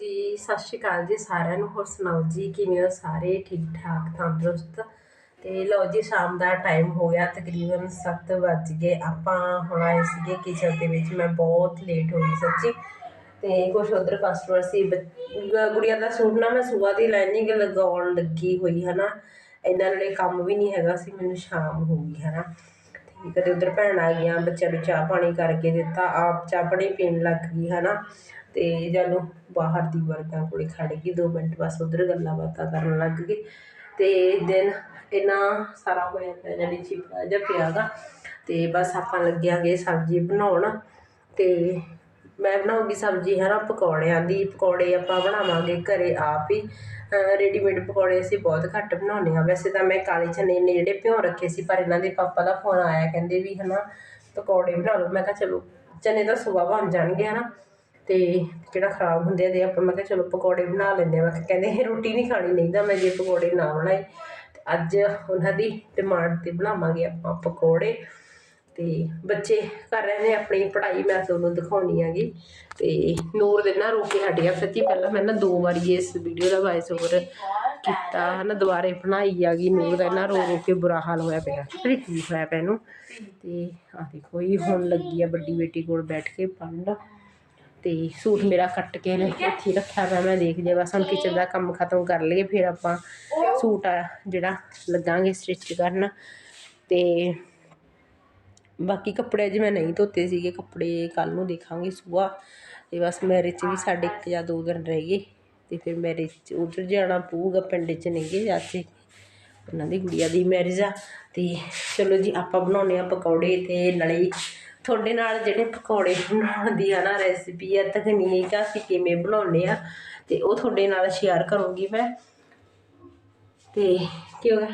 ਜੀ, ਸਤਿ ਸ਼੍ਰੀ ਅਕਾਲ ਜੀ ਸਾਰਿਆਂ ਨੂੰ। ਹੋਰ ਸੁਣਾਓ ਜੀ, ਕਿਵੇਂ ਹੋ ਸਾਰੇ? ਠੀਕ ਠਾਕ, ਤੰਦਰੁਸਤ? ਤੇ ਲਓ ਜੀ, ਸ਼ਾਮ ਦਾ ਟਾਈਮ ਹੋ ਗਿਆ, ਤਕਰੀਬਨ 7 ਵੱਜ ਗਏ। ਆਪਾਂ ਹੁਣ ਆਏ ਸੀਗੇ ਕਿਚਨ ਦੇ ਵਿੱਚ, ਮੈਂ ਬਹੁਤ ਲੇਟ ਹੋ ਗਈ ਸੱਚੀ। ਤੇ ਕੁਝ ਉਧਰ ਕਸਟਮਰ ਸੀ ਬੱਚ- ਗੁੜੀਆ ਦਾ ਸੂਟ ਨਾ ਮੈਂ ਸੂਆ ਦੀ ਲਾਈਨਿੰਗ ਲਗਾਉਣ ਲੱਗੀ ਹੋਈ, ਹਨਾ। ਇਹਨਾਂ ਨਾਲੇ ਕੰਮ ਵੀ ਨਹੀਂ ਹੈਗਾ ਸੀ, ਮੈਨੂੰ ਸ਼ਾਮ ਹੋ ਗਈ, ਹਨਾ। ਤੇ ਕਦੇ ਉਧਰ ਭੈਣ ਆ ਗਈਆਂ, ਬੱਚਿਆਂ ਨੂੰ ਚਾਹ ਪਾਣੀ ਕਰਕੇ ਦਿੱਤਾ, ਆਪ ਚਾਹ ਪਾਣੀ ਪੀਣ ਲੱਗ ਗਈ, ਹਨਾ। ਤੇ ਜਦੋਂ ਬਾਹਰ ਦੀ ਵਰਗਾਂ ਕੋਲੇ ਖੜ ਗਈ 2 ਮਿੰਟ ਬਸ ਉਧਰ ਗੱਲਾਂ ਬਾਤਾਂ ਕਰਨ ਲੱਗ ਗਏ ਤੇ ਦਿਨ ਇੰਨਾ ਸਾਰਾ ਹੋ ਜਾਂਦਾ ਜਾਨੀ ਚਿਪੜਾ ਜਿਹਾ ਪਿਆਗਾ ਤੇ ਬਸ ਆਪਾਂ ਲੱਗਿਆਂਗੇ ਸਬਜ਼ੀ ਬਣਾਉਣ। ਤੇ ਮੈਂ ਬਣਾਉਂਗੀ ਸਬਜ਼ੀ ਹੈ ਨਾ ਪਕੌੜਿਆਂ ਦੀ। ਪਕੌੜੇ ਆਪਾਂ ਬਣਾਵਾਂਗੇ ਘਰੇ ਆਪ ਹੀ। ਰੈਡੀਮੇਡ ਪਕੌੜੇ ਅਸੀਂ ਬਹੁਤ ਘੱਟ ਬਣਾਉਂਦੇ ਹਾਂ। ਵੈਸੇ ਤਾਂ ਮੈਂ ਕਾਲੇ ਚਨੇ ਨੇ ਜਿਹੜੇ ਭਿਉਂ ਰੱਖੇ ਸੀ, ਪਰ ਇਹਨਾਂ ਦੇ ਪਾਪਾ ਦਾ ਫੋਨ ਆਇਆ, ਕਹਿੰਦੇ ਵੀ ਹੈ ਨਾ ਪਕੌੜੇ ਬਣਾ ਲਓ। ਮੈਂ ਕਿਹਾ ਚਲੋ, ਚਨੇ ਤਾਂ ਸੁਬਾਹ ਬਣ ਜਾਣਗੇ ਹੈ ਨਾ ਤੇ ਕਿਹੜਾ ਖਰਾਬ ਹੁੰਦੇ ਆ ਦੇ ਆਪਾਂ ਮੈਂ ਕਿਹਾ ਚਲੋ ਪਕੌੜੇ ਬਣਾ ਲੈਂਦੇ ਆ। ਮੈਂ ਕਿਹਾ ਕਹਿੰਦੇ ਰੋਟੀ ਨਹੀਂ ਖਾਣੀ ਨਹੀਂ ਤਾਂ ਮੈਂ ਜੇ ਪਕੌੜੇ ਨਾ ਬਣਾਏ। ਤੇ ਅੱਜ ਉਹਨਾਂ ਦੀ ਡਿਮਾਂਡ ਤੇ ਬਣਾਵਾਂਗੇ ਆਪਾਂ ਪਕੌੜੇ। ਤੇ ਬੱਚੇ ਕਰ ਰਹੇ ਨੇ ਆਪਣੀ ਪੜ੍ਹਾਈ ਮੈਂ ਤੁਹਾਨੂੰ ਦਿਖਾਉਣੀ ਹੈਗੀ। ਤੇ ਨੂਰ ਦੇ ਨਾ ਰੋਕੇ ਹਟਿਆ ਸੱਚੀ ਪਹਿਲਾਂ ਮੈਂ ਨਾ ਦੋ ਵਾਰੀ ਇਸ ਵੀਡੀਓ ਦਾ ਵਾਇਸ ਓਵਰ ਕੀਤਾ, ਹਨਾ, ਦੁਬਾਰੇ ਬਣਾਈ ਹੈਗੀ। ਨੂਰ ਦਾ ਨਾ ਰੋ ਰੋ ਕੇ ਬੁਰਾ ਹਾਲ ਹੋਇਆ ਪਿਆ, ਪਤਾ ਕੀ ਹੋਇਆ ਪਿਆ ਇਹਨੂੰ। ਤੇ ਆ ਦੇਖੋ, ਇਹ ਹੁਣ ਲੱਗੀ ਆ ਵੱਡੀ ਬੇਟੀ ਕੋਲ ਬੈਠ ਕੇ ਪੜ੍ਹਨ। ਤੇ ਸੂਟ ਮੇਰਾ ਕੱਟ ਕੇ ਇੱਥੇ ਰੱਖਿਆ ਪਿਆ ਮੈਂ ਦੇਖ ਜੇ ਬਸ ਹੁਣ ਕਿਚਨ ਦਾ ਕੰਮ ਖਤਮ ਕਰ ਲਈਏ ਫਿਰ ਆਪਾਂ ਸੂਟ ਆ ਜਿਹੜਾ ਲੱਗਾਂਗੇ ਸਟਿਚ ਕਰਨ। ਤੇ ਬਾਕੀ ਕੱਪੜੇ ਅੱਜ ਮੈਂ ਨਹੀਂ ਧੋਤੇ ਸੀਗੇ ਕੱਪੜੇ ਕੱਲ ਨੂੰ ਦੇਖਾਂਗੇ ਸੁਬਾਹ ਤੇ ਬਸ ਮੈਰਿਜ 'ਚ ਵੀ ਸਾਡੇ ਇੱਕ ਜਾਂ ਦੋ ਦਿਨ ਰਹਿ ਗਏ ਤੇ ਫਿਰ ਮੈਰਿਜ 'ਚ ਉੱਧਰ ਜਾਣਾ ਪਊਗਾ ਪਿੰਡ 'ਚ ਨਹੀਂਗੇ ਚਾਚੇ ਉਹਨਾਂ ਦੀ ਗੁੜੀਆ ਦੀ ਮੈਰਿਜ ਆ ਤੇ ਚਲੋ ਜੀ ਆਪਾਂ ਬਣਾਉਣੇ ਆ ਪਕੌੜੇ ਤੇ ਨਾਲੇ ਤੁਹਾਡੇ ਨਾਲ ਜਿਹੜੇ ਪਕੌੜੇ ਬਣਾਉਣ ਦੀ ਆ ਨਾ ਰੈਸਿਪੀ ਆ ਤਕਨੀਕ ਆ ਕਿ ਕਿਵੇਂ ਬਣਾਉਣੇ ਆ ਤੇ ਉਹ ਤੁਹਾਡੇ ਨਾਲ ਸ਼ੇਅਰ ਕਰੂੰਗੀ ਮੈਂ। ਤੇ ਕੀ ਹੋ ਗਿਆ?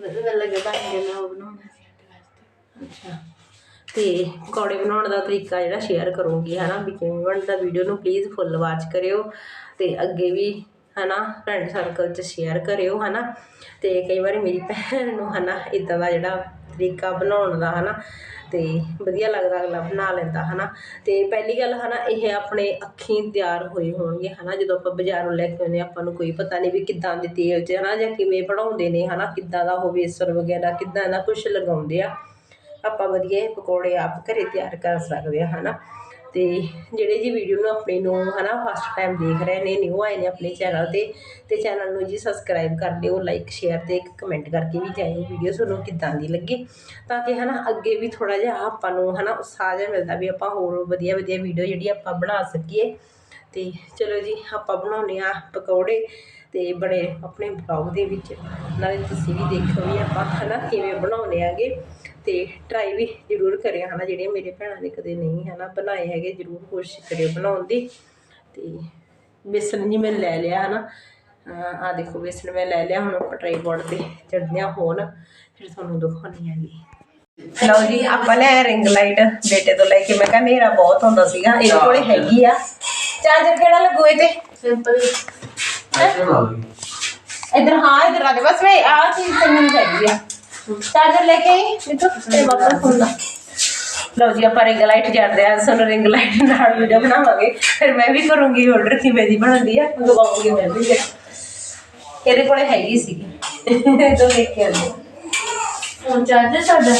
ਵਧੀਆ ਲੱਗੇ ਗਏ ਮੈਂ ਉਹ ਬਣਾਉਣਾ ਸੀ ਅੱਛਾ। ਤੇ ਪਕੌੜੇ ਬਣਾਉਣ ਦਾ ਤਰੀਕਾ ਜਿਹੜਾ ਸ਼ੇਅਰ ਕਰੂੰਗੀ ਹਨਾ ਵੀ ਕਿਵੇਂ ਬਣਦਾ ਵੀਡੀਓ ਨੂੰ ਪਲੀਜ਼ ਫੁੱਲ ਵਾਚ ਕਰਿਓ ਤੇ ਅੱਗੇ ਵੀ ਹਨਾ ਫਰੈਂਡ ਸਰਕਲ 'ਚ ਸ਼ੇਅਰ ਕਰਿਓ ਹਨਾ। ਤੇ ਕਈ ਵਾਰੀ ਮੇਰੀ ਭੈਣ ਨੂੰ ਹਨਾ ਇਦਾਂ ਦਾ ਜਿਹੜਾ ਤਰੀਕਾ ਬਣਾਉਣ ਦਾ ਹਨਾ ਤੇ ਵਧੀਆ ਲੱਗਦਾ ਅਗਲਾ ਬਣਾ ਲੈਂਦਾ ਹਨਾ? ਤੇ ਪਹਿਲੀ ਗੱਲ ਹਨਾ ਇਹ ਆਪਣੇ ਅੱਖੀਂ ਤਿਆਰ ਹੋਏ ਹੋਣਗੇ ਹਨਾ? ਜਦੋਂ ਆਪਾਂ ਬਾਜ਼ਾਰੋਂ ਲੈ ਕੇ ਆਉਂਦੇ ਹਾਂ, ਆਪਾਂ ਨੂੰ ਕੋਈ ਪਤਾ ਨਹੀਂ ਵੀ ਕਿੱਦਾਂ ਦੇ ਤੇਲ 'ਚ ਹਨਾ? ਜਾਂ ਕਿਵੇਂ ਬਣਾਉਂਦੇ ਨੇ ਹਨਾ? ਕਿੱਦਾਂ ਦਾ ਉਹ ਬੇਸਣ ਵਗੈਰਾ ਕਿੱਦਾਂ ਦਾ ਕੁਝ ਲਗਾਉਂਦੇ ਆ। ਆਪਾਂ ਵਧੀਆ ਇਹ ਪਕੌੜੇ ਆਪ ਘਰੇ ਤਿਆਰ ਕਰ ਸਕਦੇ ਆ ਹਨਾ? ਤੇ ਜਿਹੜੇ ਜੀ ਵੀਡੀਓ ਨੂੰ ਆਪਣੇ ਨੂੰ ਹਨਾ ਫਸਟ ਟਾਈਮ ਦੇਖ ਰਹੇ ਨੇ ਨਿਊ ਆਏ ਨੇ ਆਪਣੇ ਚੈਨਲ ਤੇ ਤੇ ਚੈਨਲ ਨੂੰ ਜੀ ਸਬਸਕ੍ਰਾਈਬ ਕਰ ਲਿਓ ਲਾਈਕ ਸ਼ੇਅਰ ਤੇ ਇੱਕ ਕਮੈਂਟ ਕਰਕੇ ਵੀ ਜਾਇਓ ਵੀਡੀਓ ਤੁਹਾਨੂੰ ਕਿੱਦਾਂ ਦੀ ਲੱਗੀ? ਤਾਂ ਕਿ ਹਨਾ, ਅੱਗੇ ਵੀ ਥੋੜਾ ਜਿਹਾ ਆਪਾਂ ਨੂੰ ਹਨਾ, ਉਤਸ਼ਾਹ ਜਿਹਾ ਮਿਲਦਾ ਵੀ ਆਪਾਂ ਹੋਰ ਵਧੀਆ ਵਧੀਆ ਵੀਡੀਓ ਜਿਹੜੀ ਆਪਾਂ ਬਣਾ ਸਕੀਏ। ਤੇ ਚਲੋ ਜੀ, ਆਪਾਂ ਬਣਾਉਂਦੇ ਆ ਪਕੌੜੇ ਤੇ ਬੜੇ ਆਪਣੇ ਬਲੌਗ ਦੇ ਵਿੱਚ। ਨਾਲੇ ਤੁਸੀਂ ਵੀ ਦੇਖੋ ਵੀ ਆਪਾਂ ਹਨਾ, ਕਿਵੇਂ ਬਣਾਉਂਦੇ ਆਗੇ। ਤੇ ਟਰਾਈ ਵੀ ਜ਼ਰੂਰ ਕਰਿਓ ਹਨਾ? ਜਿਹੜੀਆਂ ਮੇਰੇ ਭੈਣਾਂ ਨੇ ਕਦੇ ਨਹੀਂ ਹਨਾ? ਬਣਾਏ ਹੈਗੇ ਜ਼ਰੂਰ ਕੋਸ਼ਿਸ਼ ਕਰਿਓ ਬਣਾਉਣ ਦੀ। ਤੇ ਬੇਸਣ ਜੀ ਮੈਂ ਲੈ ਲਿਆ ਹਨਾ? ਆ ਦੇਖੋ ਬੇਸਣ ਮੈਂ ਲੈ ਲਿਆ ਹੁਣ ਆਪਾਂ ਟ੍ਰਾਈਪੋਡ ਤੇ ਚੜ੍ਹਦਿਆਂ ਹੋਣ ਫਿਰ ਤੁਹਾਨੂੰ ਦਿਖਾਉਣੀ ਹੈਗੀ ਲਓ ਜੀ ਆਪਾਂ ਲੈ ਰਿੰਗ ਲਾਈਟ ਬੇਟੇ ਤੋਂ ਲੈ ਕੇ। ਮੈਂ ਕਿਹਾ ਹਨੇਰਾ ਬਹੁਤ ਹੁੰਦਾ ਸੀਗਾ ਇਹਦੇ ਕੋਲੇ ਹੈਗੀ ਆ। ਚਾਰਜਰ ਕਿਹੜਾ ਲੱਗੂ ਇਹ ਤੇ ਸਿੰਪਲ ਇਧਰ ਹਾਂ ਇਧਰ ਆ ਦੇ। ਬਸ ਵੇ ਆ ਚੀਜ਼ ਤੇ ਮੈਨੂੰ ਚਾਹੀਦੀ ਆ। ਚਾਰਜਰ ਲੈ ਕੇ ਮਿੱਠੂ ਤੇ ਵਾਪਸ ਹੁੰਦਾ। ਲਓ ਜੀ ਆਪਾਂ ਰਿੰਗ ਲਾਈਟ ਜਾਂਦੇ ਆ ਸਾਨੂੰ ਰਿੰਗ ਲਾਈਟ ਨਾਲ ਵੀਡੀਓ ਬਣਾਵਾਂਗੇ। ਫਿਰ ਮੈਂ ਵੀ ਕਰੂੰਗੀ ਆਰਡਰ ਕਿਵੇਂ ਦੀ ਬਣਦੀ ਆ ਮੰਗਵਾਉਂਗੀ ਮੈਂ ਵੀ। ਇਹਦੇ ਕੋਲੇ ਹੈਗੀ ਸੀਗੀ। ਤੋਂ ਦੇਖ ਕੇ ਆਂਦੇ ਫੋਨ ਚਾਰਜਰ ਸਾਡਾ?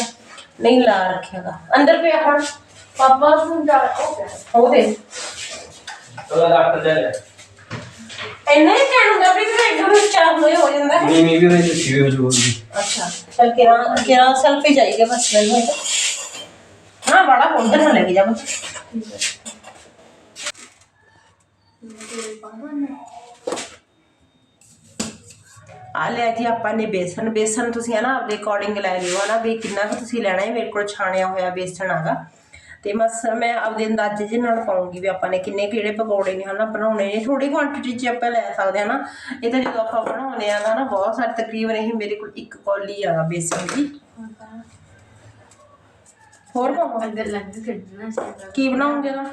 ਨਹੀਂ ਲਾ ਰੱਖਿਆਗਾ ਅੰਦਰ ਪਿਆ ਹੁਣ। ਪਾਪਾ ਫੋਨ ਚਾਰਜਰ ਉਹ ਦੇ। ਉਹਦਾ ਡਾਕਟਰ ਜਾ ਲੈ। ਇੰਨਾ ਹੀ ਕਹਿਣ ਹੁੰਦਾ ਵੀ ਫਿਰ ਇੱਕ ਚਾਰ ਹੋਏ ਹੋ ਜਾਂਦਾ। ਹੈ ਨਹੀਂ ਨਹੀਂ ਵੀ ਉਹਦੇ ਸੀ ਵੀ ਮਜਬੂਰ ਦੀ ਅੱਛਾ, ਚਲ ਕਿਰਾ ਕਿਰਾ ਸੈਲਫੀ ਜਾਈਏ ਬਸ, ਮੈਨੂੰ ਹੈ ਹਾਂ ਬੜਾ ਉਧਰ ਨਾ ਲੈ ਕੇ ਜਾ ਆ ਲਿਆ ਜੀ, ਆਪਾਂ ਨੇ ਬੇਸਨ ਬੇਸਨ ਤੁਸੀਂ ਹੈ ਨਾ ਆਪਦੇ ਅਕੋਰਡਿੰਗ ਲੈ ਲਿਓ ਹਨਾ, ਵੀ ਕਿੰਨਾ ਕੁ ਤੁਸੀਂ ਲੈਣਾ ਹੈ, ਮੇਰੇ ਕੋਲ ਛਾਣਿਆ ਹੋਇਆ ਬੇਸਨ ਆਗਾ ਤੇ ਬਸ ਮੈਂ ਆਪਦੇ ਅੰਦਾਜ਼ੇ ਦੇ ਨਾਲ ਪਾਉਂਗੀ ਵੀ ਆਪਾਂ ਨੇ ਕਿੰਨੇ ਕਿਹੜੇ ਪਕੌੜੇ ਨੇ ਹਨਾ ਬਣਾਉਣੇ ਨੇ। ਥੋੜੀ ਕੁਆਂਟੀਟੀ 'ਚ ਆਪਾਂ ਲੈ ਸਕਦੇ ਹਾਂ ਨਾ। ਇਹ ਤਾਂ ਜਦੋਂ ਆਪਾਂ ਬਣਾਉਂਦੇ ਆ ਨਾ ਬਹੁਤ ਸਾਰੇ ਤਕਰੀਬਨ ਇਹ ਮੇਰੇ ਕੋਲ ਇੱਕ ਕੌਲੀ ਆ ਬੇਸਨ ਦੀ। ਹੋਰ ਪਾਵਾਂ ਅੰਦਰ ਲੰਗ ਕੱਢਣਾ ਕੀ ਬਣਾਉਂਗੇ ਨਾ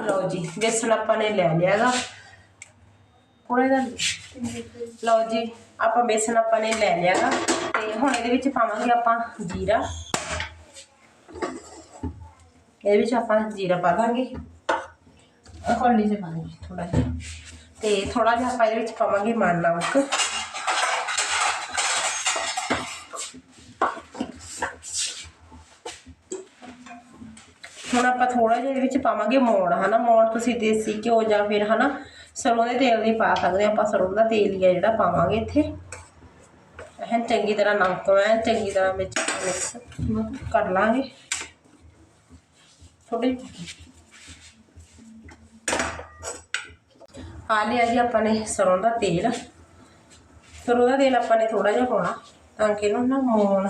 ਲਓ ਜੀ ਬੇਸਨ ਆਪਾਂ ਨੇ ਲੈ ਲਿਆਗਾ ਪੂਰਾ ਇਹਦਾ ਲਓ ਜੀ ਆਪਾਂ ਬੇਸਨ ਆਪਾਂ ਨੇ ਲੈ ਲਿਆਗਾ ਤੇ ਹੁਣ ਇਹਦੇ ਵਿੱਚ ਪਾਵਾਂਗੇ ਆਪਾਂ ਜੀਰਾ। ਇਹਦੇ ਵਿੱਚ ਆਪਾਂ ਜੀਰਾ ਪਾ ਦਾਂਗੇ। ਕੌਲੀ ਚ ਪਾਣੀ ਥੋੜਾ ਜਿਹਾ। ਤੇ ਥੋੜਾ ਜਿਹਾ ਆਪਾਂ ਇਹਦੇ ਵਿੱਚ ਪਾਵਾਂਗੇ ਮਾਨ ਨਮਕ ਹੁਣ ਆਪਾਂ ਥੋੜਾ ਜਿਹਾ ਇਹਦੇ ਵਿੱਚ ਪਾਵਾਂਗੇ ਮੋਣ ਹਨਾ? ਮੋਣ ਤੁਸੀਂ ਦੇਸੀ ਘਿਓ ਜਾਂ ਫਿਰ ਹਨਾ? ਸਰੋਂ ਦੇ ਤੇਲ ਦੀ ਪਾ ਸਕਦੇ ਹਾਂ ਆਪਾਂ ਸਰੋਂ ਦਾ ਤੇਲ ਹੀ ਆ ਜਿਹੜਾ ਪਾਵਾਂਗੇ ਇੱਥੇ। ਇਹ ਚੰਗੀ ਤਰ੍ਹਾਂ ਨਮਕ ਐਨ ਚੰਗੀ ਤਰ੍ਹਾਂ ਵਿੱਚ ਮਿਕਸ ਕਰ ਲਾਂਗੇ। ਥੋੜੀ ਆ ਲਿਆ ਜੀ ਆਪਾਂ ਨੇ ਸਰੋਂ ਦਾ ਤੇਲ। ਸਰੋਂ ਦਾ ਤੇਲ ਆਪਾਂ ਨੇ ਥੋੜਾ ਜਿਹਾ ਪਾਉਣਾ ਤਾਂ ਕਿ ਇਹਨੂੰ ਨਾ ਮੋਣ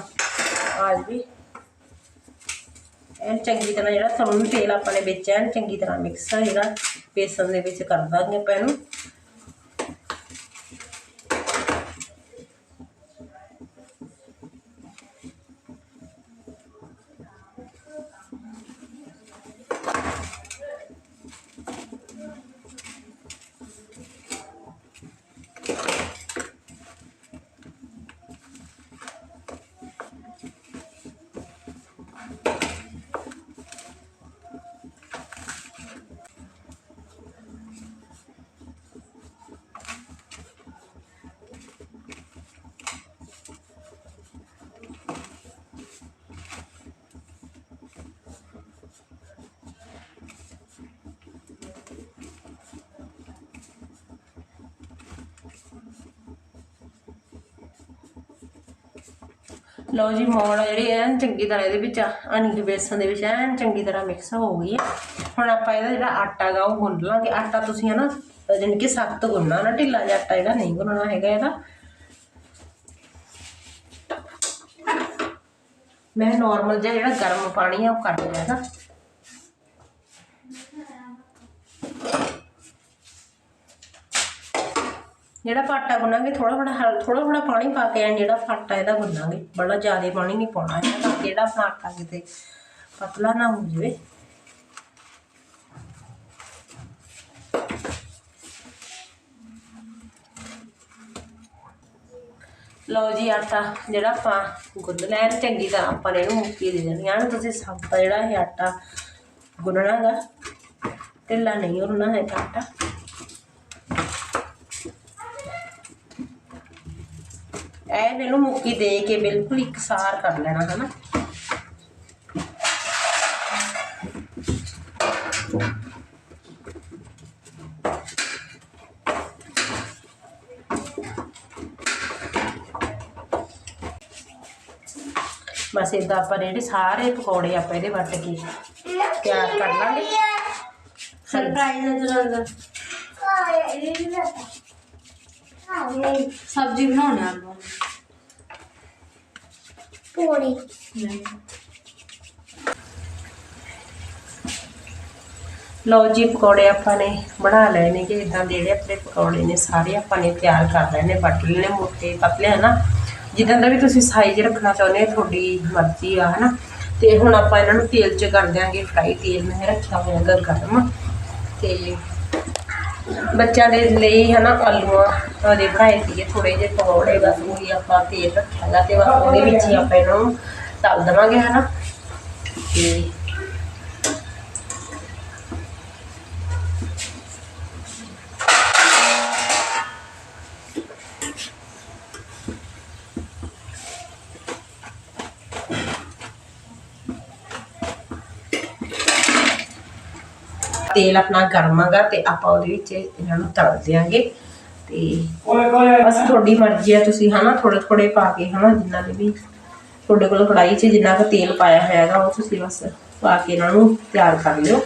ਆ ਜੀ ਐਨ ਚੰਗੀ ਤਰ੍ਹਾਂ ਜਿਹੜਾ ਸਰੋਂ ਦਾ ਤੇਲ ਆਪਾਂ ਨੇ ਵਿੱਚ ਐਨ ਚੰਗੀ ਤਰ੍ਹਾਂ ਮਿਕਸ ਜਿਹੜਾ ਬੇਸਨ ਦੇ ਵਿੱਚ ਕਰ ਦਾਂਗੇ ਆਪਾਂ ਇਹਨੂੰ। ਲਓ ਜੀ ਮੋੜ ਜਿਹੜੀ ਐਨ ਚੰਗੀ ਤਰ੍ਹਾਂ ਇਹਦੇ ਵਿੱਚ ਅਣੀ ਬੇਸਨ ਦੇ ਵਿੱਚ ਐਨ ਚੰਗੀ ਤਰ੍ਹਾਂ ਮਿਕਸ ਹੋ ਗਈ ਹੈ ਹੁਣ ਆਪਾਂ ਇਹਦਾ ਜਿਹੜਾ ਆਟਾ ਗਾ ਉਹ ਗੁੰਨ ਲਾਂਗੇ। ਆਟਾ ਤੁਸੀਂ ਹਨਾ, ਜਾਣੀ ਕਿ ਸਖਤ ਗੁੰਨਣਾ ਨਾ, ਢਿੱਲਾ ਜਿਹਾ ਆਟਾ ਜਿਹੜਾ ਨਹੀਂ ਗੁੰਨਣਾ ਹੈਗਾ ਇਹਦਾ। ਮੈਂ ਨਾਰਮਲ ਜਿਹਾ ਜਿਹੜਾ ਗਰਮ ਪਾਣੀ ਆ ਉਹ ਕਰ ਲਿਆ ਨਾ ਜਿਹੜਾ ਆਪਾਂ ਆਟਾ ਗੁੰਨਾਂਗੇ ਥੋੜਾ ਥੋੜਾ ਥੋੜਾ ਥੋੜਾ ਪਾਣੀ ਪਾ ਕੇ ਐਨ ਜਿਹੜਾ ਫਾਟਾ ਇਹਦਾ ਗੁੰਨਾਂਗੇ। ਬੜਾ ਜ਼ਿਆਦਾ ਪਾਣੀ ਨਹੀਂ ਪਾਉਣਾ ਹੈਗਾ, ਤਾਂ ਕਿ ਜਿਹੜਾ ਆਪਣਾ ਆਟਾ ਕਿਤੇ ਪਤਲਾ ਨਾ ਹੋ ਜਾਵੇ। ਲਓ ਜੀ, ਆਟਾ ਜਿਹੜਾ ਆਪਾਂ ਗੁੰਨ ਲਿਆ ਚੰਗੀ ਤਰ੍ਹਾਂ ਆਪਾਂ ਨੇ ਇਹਨੂੰ ਮੁੱਕੀ ਦੇ ਦੇਣੀ ਆ। ਨਾ ਤੁਸੀਂ ਸਭ ਦਾ ਜਿਹੜਾ ਇਹ ਆਟਾ ਗੁੰਨਣਾਗਾ, ਢਿੱਲਾ ਨਹੀਂ ਗੁੰਨਣਾ ਹੈ ਆਟਾ। ਐਨ ਇਹਨੂੰ ਮੁੱਕੀ ਦੇ ਕੇ ਬਿਲਕੁਲ ਇਕਸਾਰ ਕਰ ਲੈਣਾ ਹੈ ਨਾ ਬਸ ਇਦਾਂ ਆਪਾਂ ਜਿਹੜੇ ਸਾਰੇ ਪਕੌੜੇ ਆਪਾਂ ਇਹਦੇ ਵੱਟ ਕੇ ਤਿਆਰ ਕਰ ਲਾਂਗੇ। ਸਰਪ੍ਰਾਈਜ਼ ਨਜ਼ਰ ਆਉਂਦਾ ਸਬਜ਼ੀ ਬਣਾਉਣਾ ਆਪਾਂ। ਪੂਰੀ ਲਓ ਜੀ, ਪਕੌੜੇ ਆਪਾਂ ਨੇ ਬਣਾ ਲਏ ਨੇ ਕਿ ਇਦਾਂ ਦੇ ਜਿਹੜੇ ਆਪਣੇ ਪਕੌੜੇ ਨੇ, ਸਾਰੇ ਆਪਾਂ ਨੇ ਤਿਆਰ ਕਰ ਲਏ ਨੇ। ਵੱਟ ਲਏ ਨੇ ਮੋਟੇ ਪਤਲੇ ਹਨਾ ਜਿੱਦਾਂ ਦਾ ਵੀ ਤੁਸੀਂ ਸਾਈਜ਼ ਰੱਖਣਾ ਚਾਹੁੰਦੇ ਹੋ, ਤੁਹਾਡੀ ਮਰਜ਼ੀ ਆ, ਹਨਾ? ਤੇ ਹੁਣ ਆਪਾਂ ਇਹਨਾਂ ਨੂੰ ਤੇਲ 'ਚ ਕਰ ਦਿਆਂਗੇ। ਫਰਾਈ ਤੇਲ ਮੈਂ ਰੱਖਿਆ ਹੋਇਆ ਗਾ ਗਰਮ। ਤੇ ਬੱਚਿਆਂ ਦੇ ਲਈ ਹਨਾ ਆਲੂਆਂ ਦੇ ਬਣਾਏ ਸੀਗੇ ਥੋੜੇ ਜਿਹੇ ਪਕੌੜੇ ਬਸ ਉਹੀ ਆਪਾਂ ਤੇਲ ਰੱਖਿਆ ਗਾ ਤੇ ਬਸ ਉਹਦੇ ਵਿੱਚ ਹੀ ਆਪਾਂ ਇਹਨਾਂ ਨੂੰ ਤਲ ਦੇਵਾਂਗੇ ਹਨਾ। ਤੇ ਤੇਲ ਆਪਣਾ ਗਰਮ ਹੈਗਾ ਤੇ ਆਪਾਂ ਉਹਦੇ ਵਿੱਚ ਇਹਨਾਂ ਨੂੰ ਤਲ ਦਿਆਂਗੇ। ਤੇ ਬਸ ਤੁਹਾਡੀ ਮਰਜ਼ੀ ਹੈ ਤੁਸੀਂ ਹਨਾ ਥੋੜੇ ਥੋੜੇ ਪਾ ਕੇ ਹਨਾ ਜਿੰਨਾ ਦੇ ਵੀ ਤੁਹਾਡੇ ਕੋਲ ਕੜਾਈ 'ਚ ਜਿੰਨਾ ਕੁ ਤੇਲ ਪਾਇਆ ਹੋਇਆ ਹੈਗਾ, ਉਹ ਤੁਸੀਂ ਬਸ ਪਾ ਕੇ ਇਹਨਾਂ ਨੂੰ ਤਿਆਰ ਕਰ ਲਿਓ।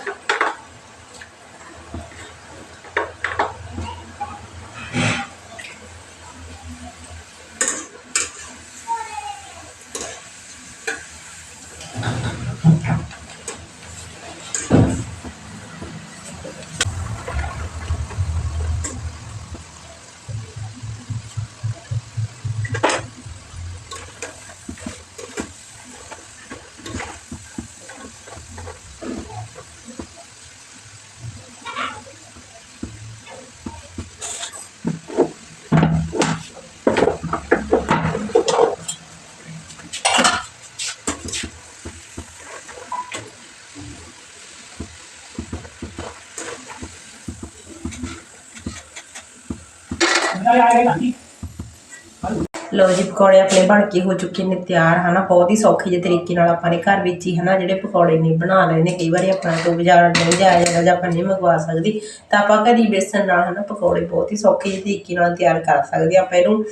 ਲਓ ਜੀ ਪਕੌੜੇ ਆਪਣੇ ਬਣ ਕੇ ਹੋ ਚੁੱਕੇ ਨੇ ਤਿਆਰ ਹਨਾ? ਬਹੁਤ ਹੀ ਸੌਖੇ ਜਿਹੇ ਤਰੀਕੇ ਨਾਲ ਆਪਾਂ ਨੇ ਘਰ ਵਿੱਚ ਹੀ ਹਨਾ ਜਿਹੜੇ ਪਕੌੜੇ ਨੇ ਬਣਾ ਲਏ ਨੇ। ਕਈ ਵਾਰੀ ਆਪਣਾ ਤੋਂ ਬਾਜ਼ਾਰ ਨਹੀਂ ਜਾਇਆ ਜਾਂਦਾ ਜਾਂ ਆਪਾਂ ਨਹੀਂ ਮੰਗਵਾ ਸਕਦੇ ਤਾਂ ਆਪਾਂ ਘਰ ਹੀ ਨਾਲ ਹਨਾ ਪਕੌੜੇ ਬਹੁਤ ਹੀ ਸੌਖੇ ਜਿਹੇ ਤਰੀਕੇ ਨਾਲ ਤਿਆਰ ਕਰ ਸਕਦੇ ਹਾਂ ਆਪਾਂ ਇਹਨੂੰ।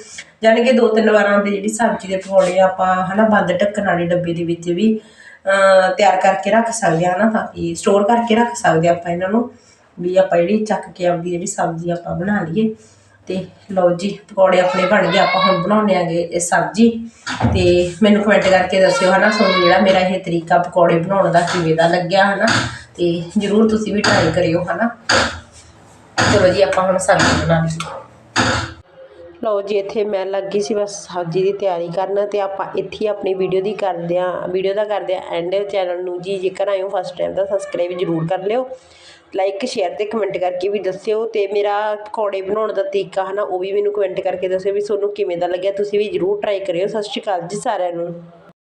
ਜਾਣੀ ਕਿ ਦੋ ਤਿੰਨ ਵਾਰਾਂ ਦੇ ਜਿਹੜੀ ਸਬਜ਼ੀ ਦੇ ਪਕੌੜੇ ਆ ਆਪਾਂ ਹਨਾ ਬੰਦ ਢੱਕਣ ਵਾਲੇ ਡੱਬੇ ਦੇ ਵਿੱਚ ਵੀ ਅਹ, ਤਿਆਰ ਕਰਕੇ ਰੱਖ ਸਕਦੇ ਹਾਂ ਹਨਾ ਤਾਂ ਕਿ ਸਟੋਰ ਕਰਕੇ ਰੱਖ ਸਕਦੇ ਹਾਂ ਆਪਾਂ ਇਹਨਾਂ ਨੂੰ ਵੀ ਆਪਾਂ ਜਿਹੜੀ ਚੱਕ ਕੇ ਆਪਦੀ ਜਿਹੜੀ ਸਬਜ਼ੀ ਆਪਾਂ ਬਣਾ ਲਈਏ। ਤੇ ਲਓ ਜੀ, ਪਕੌੜੇ ਆਪਣੇ ਬਣ ਗਏ, ਆਪਾਂ ਹੁਣ ਬਣਾਉਣੇ ਆਗੇ ਇਹ ਸਬਜ਼ੀ। ਤੇ ਮੈਨੂੰ ਕਮੈਂਟ ਕਰਕੇ ਦੱਸਿਓ ਹਨਾ, ਤੁਹਾਨੂੰ ਜਿਹੜਾ ਮੇਰਾ ਇਹ ਤਰੀਕਾ ਪਕੌੜੇ ਬਣਾਉਣ ਦਾ ਕਿਵੇਂ ਦਾ ਲੱਗਿਆ ਹਨਾ, ਤੇ ਜਰੂਰ ਤੁਸੀਂ ਵੀ ਟਰਾਈ ਕਰਿਓ ਹਨਾ। ਚਲੋ ਜੀ, ਆਪਾਂ ਹੁਣ ਸਬਜ਼ੀ ਬਣਾ ਲਈਏ ਲਓ ਜੀ, ਇੱਥੇ ਮੈਂ ਲੱਗੀ ਸੀ ਬਸ ਸਬਜ਼ੀ ਦੀ ਤਿਆਰੀ ਕਰਨ ਤੇ ਆਪਾਂ ਇੱਥੇ ਹੀ ਆਪਣੀ ਵੀਡੀਓ ਦੀ ਕਰਦੇ ਆ ਵੀਡੀਓ ਦਾ ਕਰਦੇ ਆ ਐਂਡ ਚੈਨਲ ਨੂੰ। ਜੀ, ਜੇਕਰ ਆਏ ਹੋ ਫਸਟ ਟਾਈਮ ਤਾਂ ਸਬਸਕ੍ਰਾਈਬ ਜ਼ਰੂਰ ਕਰ ਲਿਓ। ਲਾਈਕ ਸ਼ੇਅਰ ਅਤੇ ਕਮੈਂਟ ਕਰਕੇ ਵੀ ਦੱਸਿਓ ਅਤੇ ਮੇਰਾ ਪਕੌੜੇ ਬਣਾਉਣ ਦਾ ਤਰੀਕਾ ਹੈ ਨਾ ਉਹ ਵੀ ਮੈਨੂੰ ਕਮੈਂਟ ਕਰਕੇ ਦੱਸਿਓ ਵੀ ਤੁਹਾਨੂੰ ਕਿਵੇਂ ਦਾ ਲੱਗਿਆ, ਤੁਸੀਂ ਵੀ ਜ਼ਰੂਰ ਟਰਾਈ ਕਰਿਓ। ਸਤਿ ਸ਼੍ਰੀ ਅਕਾਲ ਜੀ ਸਾਰਿਆਂ ਨੂੰ।